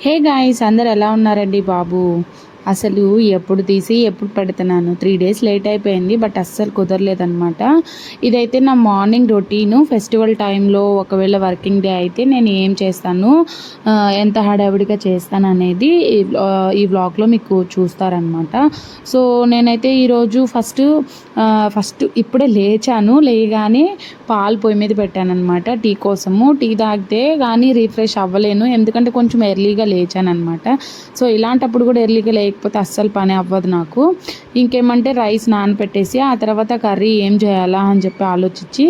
Hey guys అందరు ఎలా ఉన్నారండి బాబు? అసలు ఎప్పుడు తీసి ఎప్పుడు పెడుతున్నాను? త్రీ డేస్ లేట్ అయిపోయింది బట్ అస్సలు కుదరలేదనమాట ఇదైతే నా మార్నింగ్ రొటీను ఫెస్టివల్ టైంలో ఒకవేళ వర్కింగ్ డే అయితే నేను ఏం చేస్తాను ఎంత హడావిడిగా చేస్తాను అనేది ఈ వ్లాగ్లో మీకు చూస్తారనమాట సో నేనైతే ఈరోజు ఫస్ట్ ఫస్ట్ ఇప్పుడే లేచాను లేగానే పాలు పొయ్యి మీద పెట్టాను అనమాట టీ కోసము. టీ తాగితే కానీ రీఫ్రెష్ అవ్వలేను ఎందుకంటే కొంచెం ఎర్లీగా లేచాను అనమాట సో ఇలాంటప్పుడు కూడా ఎర్లీగా లేక లేకపోతే అస్సలు పని అవ్వదు నాకు. ఇంకేమంటే రైస్ నానపెట్టేసి ఆ తర్వాత కర్రీ ఏం చేయాలా అని చెప్పి ఆలోచించి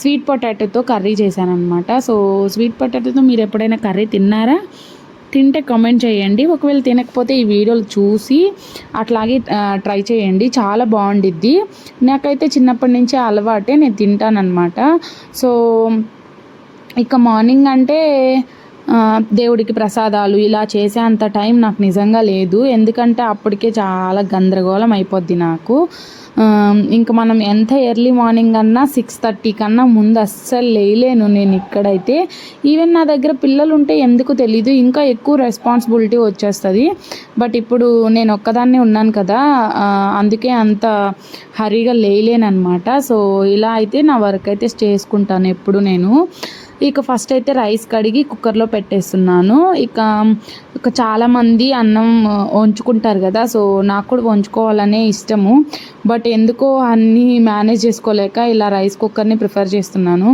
స్వీట్ పొటాటోతో కర్రీ చేశాను అనమాట సో స్వీట్ పొటాటోతో మీరు ఎప్పుడైనా కర్రీ తిన్నారా? తింటే కామెంట్ చేయండి. ఒకవేళ తినకపోతే ఈ వీడియోలు చూసి అట్లాగే ట్రై చేయండి. చాలా బాగుండిద్ది. నాకైతే చిన్నప్పటి నుంచి అలవాటే నేను తింటానమాట సో ఇక మార్నింగ్ అంటే దేవుడికి ప్రసాదాలు ఇలా చేసే అంత టైం నాకు నిజంగా లేదు. ఎందుకంటే అప్పటికే చాలా గందరగోళం అయిపోద్ది నాకు. ఇంకా మనం ఎంత ఎర్లీ మార్నింగ్ అన్నా సిక్స్ థర్టీ కన్నా ముందు అస్సలు లేయలేను నేను ఇక్కడైతే. ఈవెన్ నా దగ్గర పిల్లలు ఉంటే ఎందుకు తెలీదు ఇంకా ఎక్కువ రెస్పాన్సిబిలిటీ వచ్చేస్తుంది. బట్ ఇప్పుడు నేను ఒక్కదాన్నే ఉన్నాను కదా అందుకే అంత హరీగా లేయలేనమాట సో ఇలా అయితే నా వర్క్ అయితే చేసుకుంటాను ఎప్పుడు నేను. ఇక ఫస్ట్ అయితే రైస్ కడిగి కుక్కర్లో పెట్టేస్తున్నాను. ఇక ఇక చాలామంది అన్నం వంచుకుంటారు కదా సో నాకు కూడా వంచుకోవాలనే ఇష్టము. బట్ ఎందుకో అన్నీ మేనేజ్ చేసుకోలేక ఇలా రైస్ కుక్కర్ని ప్రిఫర్ చేస్తున్నాను.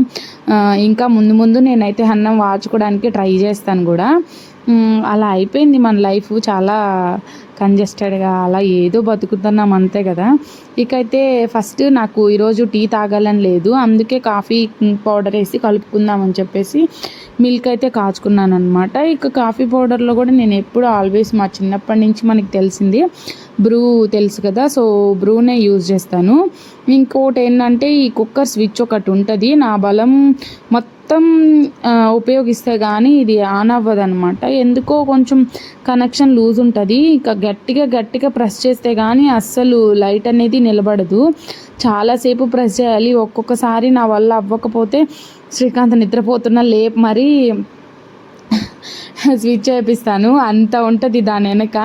ఇంకా ముందు ముందు నేనైతే అన్నం వాచుకోవడానికి ట్రై చేస్తాను కూడా. అలా అయిపోయింది మన లైఫ్ చాలా కంజెస్టెడ్గా అలా ఏదో బతుకుతున్నాం అంతే కదా. ఇకైతే ఫస్ట్ నాకు ఈరోజు టీ తాగాలని లేదు. అందుకే కాఫీ పౌడర్ వేసి కలుపుకుందామని చెప్పేసి మిల్క్ అయితే కాచుకున్నాను అనమాట ఇక కాఫీ పౌడర్లో కూడా నేను ఎప్పుడు ఆల్వేస్ మా చిన్నప్పటి నుంచి మనకి తెలిసింది బ్రూ తెలుసు కదా. సో బ్రూనే యూజ్ చేస్తాను. ఇంకోటి ఏంటంటే ఈ కుక్కర్ స్విచ్ ఒకటి ఉంటుంది. నా బలం మొత్తం మొత్తం ఉపయోగిస్తే కానీ ఇది ఆన్ అవ్వదనమాట ఎందుకో కొంచెం కనెక్షన్ లూజ్ ఉంటుంది. ఇంకా గట్టిగా గట్టిగా ప్రెస్ చేస్తే కానీ అస్సలు లైట్ అనేది నిలబడదు. చాలాసేపు ప్రెస్ చేయాలి. ఒక్కొక్కసారి నా వల్ల అవ్వకపోతే శ్రీకాంత్ నిద్రపోతున్న లేపు మరీ స్విచ్ చేపిస్తాను. అంత ఉంటుంది దాని వెనక.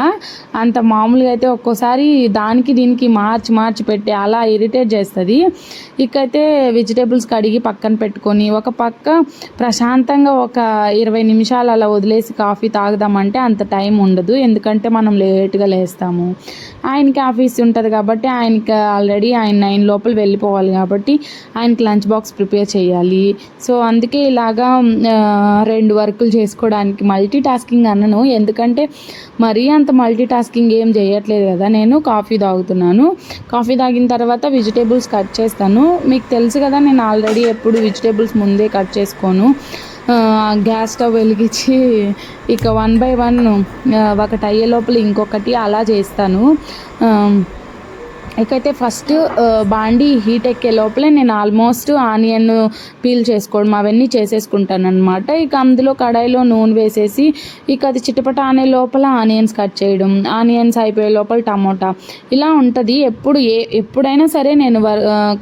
అంత మామూలుగా అయితే ఒక్కోసారి దానికి దీనికి మార్చి మార్చి పెట్టి అలా ఇరిటేట్ చేస్తుంది. ఇకైతే వెజిటేబుల్స్ కడిగి పక్కన పెట్టుకొని ఒక పక్క ప్రశాంతంగా ఒక ఇరవై నిమిషాలు అలా వదిలేసి కాఫీ తాగుదామంటే అంత టైం ఉండదు. ఎందుకంటే మనం లేట్గా లేస్తాము. ఆయనకి ఆఫీస్ ఉంటుంది కాబట్టి ఆయనకి ఆల్రెడీ ఆయన నైన్ లోపల వెళ్ళిపోవాలి కాబట్టి ఆయనకి లంచ్ బాక్స్ ప్రిపేర్ చేయాలి. సో అందుకే ఇలాగా రెండు వర్కులు చేసుకోవడానికి మల్టీ మల్టీ టాస్కింగ్ అన్నను. ఎందుకంటే మరీ అంత మల్టీ టాస్కింగ్ ఏం చేయట్లేదు కదా. నేను కాఫీ తాగుతున్నాను. కాఫీ తాగిన తర్వాత వెజిటేబుల్స్ కట్ చేస్తాను. మీకు తెలుసు కదా నేను ఆల్రెడీ ఎప్పుడు వెజిటేబుల్స్ ముందే కట్ చేసుకోను. గ్యాస్ స్టవ్ వెలిగించి ఇక వన్ బై వన్ ఒకటి అయ్యే లోపల ఇంకొకటి అలా చేస్తాను. ఇకైతే ఫస్ట్ బాండి హీట్ ఎక్కే లోపలే నేను ఆల్మోస్ట్ ఆనియన్ పీల్ చేసుకోవడం అవన్నీ చేసేసుకుంటాను అనమాట ఇక అందులో కడాయిలో నూనె వేసేసి ఇక అది చిటపట అనే లోపల ఆనియన్స్ కట్ చేయడం ఆనియన్స్ అయిపోయే లోపల టమోటా. ఇలా ఉంటుంది. ఎప్పుడు ఏ ఎప్పుడైనా సరే నేను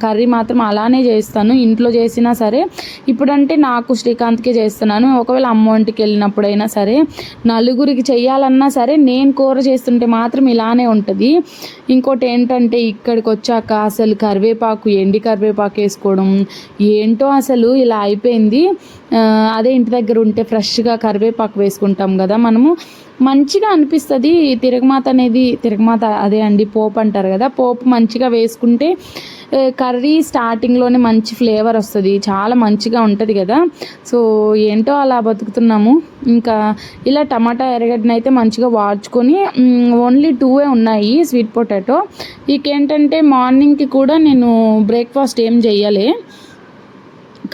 కర్రీ మాత్రం అలానే చేస్తాను. ఇంట్లో చేసినా సరే ఇప్పుడంటే నాకు శ్రీకాంత్కి చేస్తున్నాను. ఒకవేళ అమ్మంటికి వెళ్ళినప్పుడైనా సరే నలుగురికి చేయాలన్నా సరే నేను కూర చేస్తుంటే మాత్రం ఇలానే ఉంటుంది. ఇంకోటి ఏంటంటే ఇక్కడికి వచ్చాక అసలు కరివేపాకు ఎండి కరివేపాకు వేసుకోవడం ఏంటో అసలు ఇలా అయిపోయింది. అదే ఇంటి దగ్గర ఉంటే ఫ్రెష్గా కరివేపాకు వేసుకుంటాం కదా మనము. మంచిగా అనిపిస్తుంది. తిరగమాత అనేది తిరగమాత అదే అండి పోపు అంటారు కదా పోపు మంచిగా వేసుకుంటే కర్రీ స్టార్టింగ్లోనే మంచి ఫ్లేవర్ వస్తుంది. చాలా మంచిగా ఉంటుంది కదా. సో ఏంటో అలా బతుకుతున్నాము. ఇంకా ఇలా టమాటా ఎరగడ్డని అయితే మంచిగా వాడ్చుకొని ఓన్లీ టూవే ఉన్నాయి స్వీట్ పొటాటో ఇకేంటంటే మార్నింగ్కి కూడా నేను బ్రేక్ఫాస్ట్ ఏం చెయ్యాలి.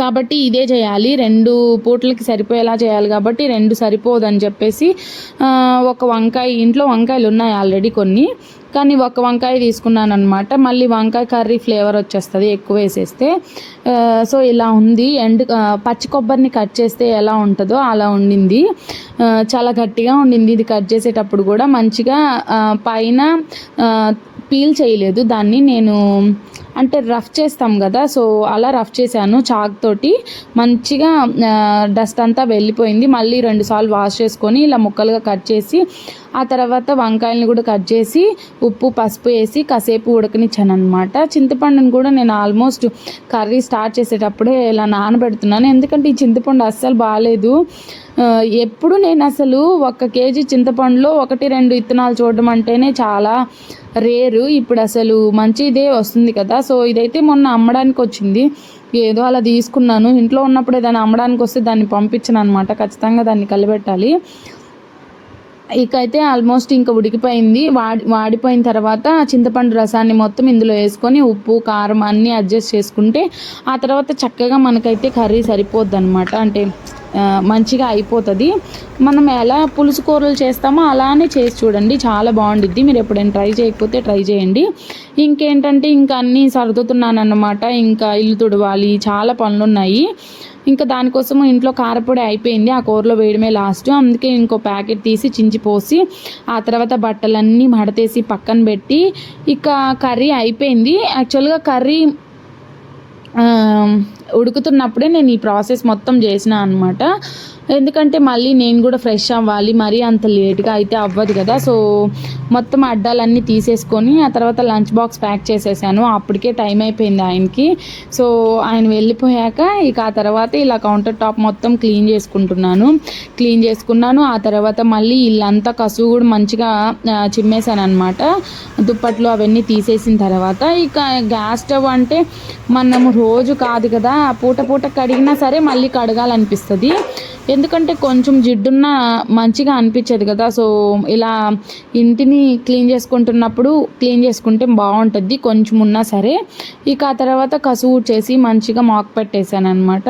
కాబట్టి ఇదే చేయాలి. రెండు పూటలకి సరిపోయేలా చేయాలి కాబట్టి రెండు సరిపోదని చెప్పేసి ఒక వంకాయ ఇంట్లో వంకాయలు ఉన్నాయి ఆల్రెడీ కొన్ని. కానీ ఒక వంకాయ తీసుకున్నాను అనమాట మళ్ళీ వంకాయ కర్రీ ఫ్లేవర్ వచ్చేస్తుంది ఎక్కువ వేసేస్తే. సో ఇలా ఉంది. ఎండ్ పచ్చి కొబ్బరిని కట్ చేస్తే ఎలా ఉంటుందో అలా ఉండింది. చాలా గట్టిగా ఉండింది. ఇది కట్ చేసేటప్పుడు కూడా మంచిగా పైన పీల్ చేయలేదు. దాన్ని నేను అంటే రఫ్ చేస్తాం కదా సో అలా రఫ్ చేశాను చాక్ తోటి. మంచిగా డస్ట్ అంతా వెళ్ళిపోయింది. మళ్ళీ రెండుసార్లు వాష్ చేసుకొని ఇలా ముక్కలుగా కట్ చేసి ఆ తర్వాత వంకాయలను కూడా కట్ చేసి ఉప్పు పసుపు వేసి కాసేపు ఉడకనిచ్చాను అనమాట చింతపండుని కూడా నేను ఆల్మోస్ట్ కర్రీ స్టార్ట్ చేసేటప్పుడే ఇలా నానబెడుతున్నాను. ఎందుకంటే ఈ చింతపండు అస్సలు బాగాలేదు. ఎప్పుడు నేను అసలు ఒక కేజీ చింతపండులో ఒకటి రెండు విత్తనాలు చూడడం అంటేనే చాలా రేరు. ఇప్పుడు అసలు మంచి ఇదే వస్తుంది కదా. సో ఇదైతే మొన్న అమ్మడానికి వచ్చింది. ఏదో అలా తీసుకున్నాను. ఇంట్లో ఉన్నప్పుడే దాన్ని అమ్మడానికి వస్తే దాన్ని పంపించను అనమాట ఖచ్చితంగా దాన్ని కలిపెట్టాలి ఇక అయితే ఆల్మోస్ట్ ఇంకా ఉడికిపోయింది. వాడి వాడిపోయిన తర్వాత చింతపండు రసాన్ని మొత్తం ఇందులో వేసుకొని ఉప్పు కారం అన్నీ అడ్జస్ట్ చేసుకుంటే ఆ తర్వాత చక్కగా మనకైతే కర్రీ సరిపోద్ది అనమాట అంటే మంచిగా అయిపోతుంది. మనం ఎలా పులుసు కూరలు చేస్తామో అలానే చేసి చూడండి. చాలా బాగుండిద్ది. మీరు ఎప్పుడైనా ట్రై చేయకపోతే ట్రై చేయండి. ఇంకేంటంటే ఇంకా అన్నీ సర్దుతున్నాను అన్నమాట ఇంకా ఇల్లు తుడవాలి. చాలా పనులు ఉన్నాయి ఇంకా దానికోసం ఇంట్లో కారపొడి అయిపోయింది. ఆ కూరలో వేయడమే లాస్ట్. అందుకే ఇంకో ప్యాకెట్ తీసి చించిపోసి ఆ తర్వాత బట్టలన్నీ మడతేసి పక్కన పెట్టి ఇక కర్రీ అయిపోయింది. యాక్చువల్గా కర్రీ ఉడుకుతున్నప్పుడే నేను ఈ ప్రాసెస్ మొత్తం చేసిన అనమాట ఎందుకంటే మళ్ళీ నేను కూడా ఫ్రెష్ అవ్వాలి మరీ అంత లేట్గా అయితే అవ్వదు కదా. సో మొత్తం అడ్డాలన్నీ తీసేసుకొని ఆ తర్వాత లంచ్ బాక్స్ ప్యాక్ చేసేసాను. అప్పటికే టైం అయిపోయింది ఆయనకి. సో ఆయన వెళ్ళిపోయాక ఇక ఆ తర్వాత ఇలా కౌంటర్ టాప్ మొత్తం క్లీన్ చేసుకుంటున్నాను. క్లీన్ చేసుకున్నాను. ఆ తర్వాత మళ్ళీ ఇల్లంతా కసువు కూడా మంచిగా చిమ్మేశాను అనమాట దుప్పట్లు అవన్నీ తీసేసిన తర్వాత ఇక గ్యాస్ స్టవ్ అంటే మనము రోజు కాదు కదా. పూట పూట కడిగినా సరే మళ్ళీ కడగాలనిపిస్తుంది. ఎందుకంటే కొంచెం జిడ్డున్న మంచిగా అనిపించదు కదా. సో ఇలా ఇంటిని క్లీన్ చేసుకుంటున్నప్పుడు క్లీన్ చేసుకుంటే బాగుంటుంది కొంచెం ఉన్నా సరే. ఇక ఆ తర్వాత కసువు చేసి మంచిగా మాక్ పెట్టేశాను అనమాట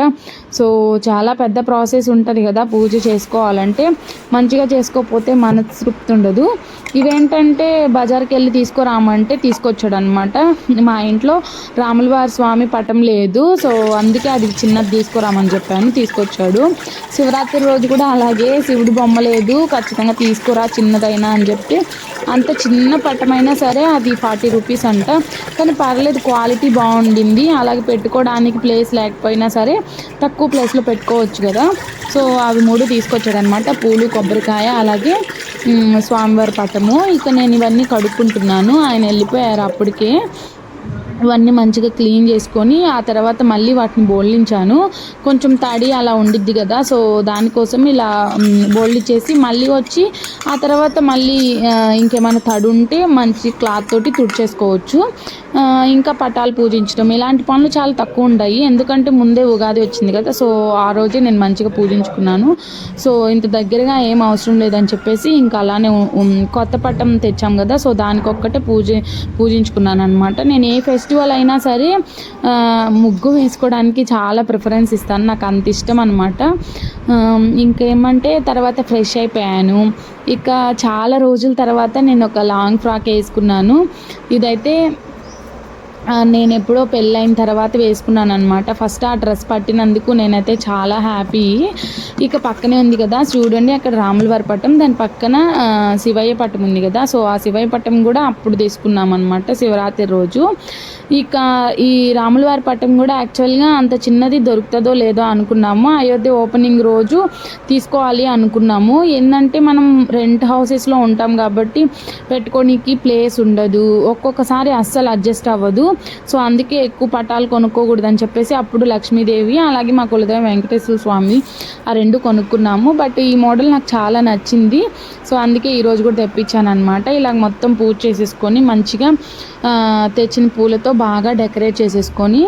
సో చాలా పెద్ద ప్రాసెస్ ఉంటుంది కదా పూజ చేసుకోవాలంటే. మంచిగా చేసుకోకపోతే మనస్తృప్తి ఉండదు. ఇవేంటంటే బజార్కి వెళ్ళి తీసుకురామంటే తీసుకొచ్చాడు అనమాట మా ఇంట్లో రాములవారి స్వామి పటం లేదు. సో అందుకే అది చిన్నది తీసుకురామని చెప్పాను తీసుకొచ్చాడు. శివరాత్రి రోజు కూడా అలాగే శివుడు బొమ్మ లేదు. ఖచ్చితంగా తీసుకురా చిన్నదైనా అని చెప్పి అంత చిన్న పటమైనా సరే అది ఫార్టీ రూపీస్ అంట. కానీ పర్లేదు క్వాలిటీ బాగుండింది. అలాగే పెట్టుకోవడానికి ప్లేస్ లేకపోయినా సరే తక్కువ ప్లేస్లో పెట్టుకోవచ్చు కదా. సో అవి మూడు తీసుకొచ్చాడనమాట పూలు కొబ్బరికాయ అలాగే స్వామివారి పటము ఇక నేను ఇవన్నీ కడుక్కుంటున్నాను. ఆయన వెళ్ళిపోయారు అప్పటికే. ఇవన్నీ మంచిగా క్లీన్ చేసుకొని ఆ తర్వాత మళ్ళీ వాటిని బోల్లించాను కొంచెం తడి అలా ఉండిద్ది కదా సో దానికోసం ఇలా బోల్లిచ్చేసి మళ్ళీ వచ్చి ఆ తర్వాత మళ్ళీ ఇంకేమైనా తడి ఉంటే మంచి క్లాత్ తోటి తుడిచేసుకోవచ్చు. ఇంకా పటాలు పూజించడం ఇలాంటి పనులు చాలా తక్కువ ఉంటాయి. ఎందుకంటే ముందే ఉగాది వచ్చింది కదా సో ఆ రోజే నేను మంచిగా పూజించుకున్నాను. సో ఇంత దగ్గరగా ఏం అవసరం లేదని చెప్పేసి ఇంకా అలానే కొత్త పట్టం తెచ్చాం కదా సో దానికొక్కటే పూజ పూజించుకున్నాను అనమాట నేను ఏ ఫెస్టివల్ అయినా సరే ముగ్గు వేసుకోవడానికి చాలా ప్రిఫరెన్స్ ఇస్తాను. నాకు అంత ఇష్టం అనమాట ఇంకేమంటే తర్వాత ఫ్రెష్ అయిపోయాను. ఇక చాలా రోజుల తర్వాత నేను ఒక లాంగ్ ఫ్రాక్ వేసుకున్నాను. ఇదైతే నేను ఎప్పుడో పెళ్ళైన తర్వాత వేసుకున్నాను అనమాట ఫస్ట్ ఆ డ్రెస్ పట్టినందుకు నేనైతే చాలా హ్యాపీ. ఇక పక్కనే ఉంది కదా చూడండి అక్కడ రాములవారి పట్టం. దాని పక్కన శివయ్య పట్టం ఉంది కదా. సో ఆ శివయ్య పట్టం కూడా అప్పుడు తీసుకున్నాం అనమాట శివరాత్రి రోజు. ఇక ఈ రాములవారి పట్టం కూడా యాక్చువల్గా అంత చిన్నది దొరుకుతుందో లేదో అనుకున్నాము. అయోధ్య ఓపెనింగ్ రోజు తీసుకోవాలి అనుకున్నాము. ఏంటంటే మనం రెంట్ హౌసెస్లో ఉంటాం కాబట్టి పెట్టుకోనికి ప్లేస్ ఉండదు. ఒక్కొక్కసారి అస్సలు అడ్జస్ట్ అవ్వదు. సో అందుకే ఎక్కువ పటాలు కొనుక్కోకూడదు అని చెప్పేసి అప్పుడు లక్ష్మీదేవి అలాగే మా కులదేవి వెంకటేశ్వర స్వామి ఆ రెండు కొనుక్కున్నాము. బట్ ఈ మోడల్ నాకు చాలా నచ్చింది. సో అందుకే ఈరోజు కూడా తెప్పించాను అనమాట ఇలా మొత్తం పూజ చేసేసుకొని మంచిగా తెచ్చిన పూలతో బాగా డెకరేట్ చేసేసుకొని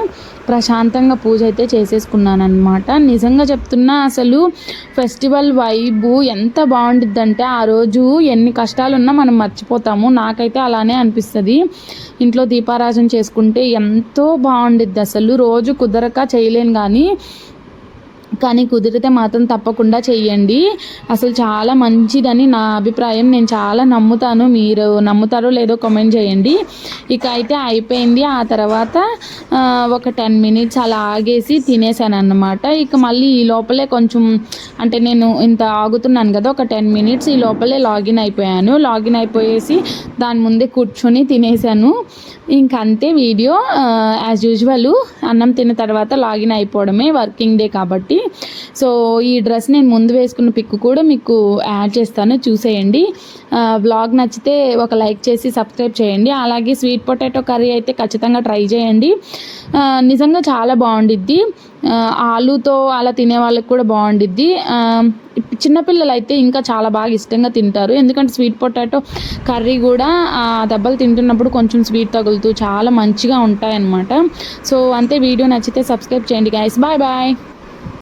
ప్రశాంతంగా పూజ అయితే చేసేసుకున్నాను అనమాట నిజంగా చెప్తున్నా అసలు ఫెస్టివల్ వైబు ఎంత బాగుంటుందంటే ఆ రోజు ఎన్ని కష్టాలున్నా మనం మర్చిపోతాము. నాకైతే అలానే అనిపిస్తుంది. ఇంట్లో దీపారాజన చేసుకుంటే ఎంతో బాగుండిద్ది. అసలు రోజు కుదరక చేయలేను కానీ కానీ కుదిరితే మాత్రం తప్పకుండా చెయ్యండి. అసలు చాలా మంచిదని నా అభిప్రాయం. నేను చాలా నమ్ముతాను. మీరు నమ్ముతారో లేదో కామెంట్ చేయండి. ఇక అయితే అయిపోయింది. ఆ తర్వాత ఒక టెన్ మినిట్స్ అలా ఆగేసి తినేసాను అన్నమాట ఇక మళ్ళీ ఈ లోపలే కొంచెం అంటే నేను ఇంత ఆగుతున్నాను కదా ఒక టెన్ మినిట్స్ ఈ లోపలే లాగిన్ అయిపోయాను. లాగిన్ అయిపోయేసి దాని ముందే కూర్చొని తినేసాను. ఇంక అంతే వీడియో యాజ్ యూజువల్ అన్నం తిన్న తర్వాత లాగిన్ అయిపోవడమే వర్కింగ్ డే కాబట్టి. సో ఈ డ్రెస్ నేను ముందు వేసుకున్న పిక్ కూడా మీకు యాడ్ చేస్తాను చూసేయండి. బ్లాగ్ నచ్చితే ఒక లైక్ చేసి సబ్స్క్రైబ్ చేయండి. అలాగే స్వీట్ పొటాటో కర్రీ అయితే ఖచ్చితంగా ట్రై చేయండి. నిజంగా చాలా బాగుండిద్ది. ఆలూతో ఆలుతో అలా తినే వాళ్ళకి కూడా బాగుండిద్ది. చిన్నపిల్లలు అయితే ఇంకా చాలా బాగా ఇష్టంగా తింటారు. ఎందుకంటే స్వీట్ పొటాటో కర్రీ కూడా దెబ్బలు తింటున్నప్పుడు కొంచెం స్వీట్ తగులుతూ చాలా మంచిగా ఉంటాయన్నమాట. సో అంతే వీడియో నచ్చితే సబ్స్క్రైబ్ చేయండి గైస్ బాయ్ బాయ్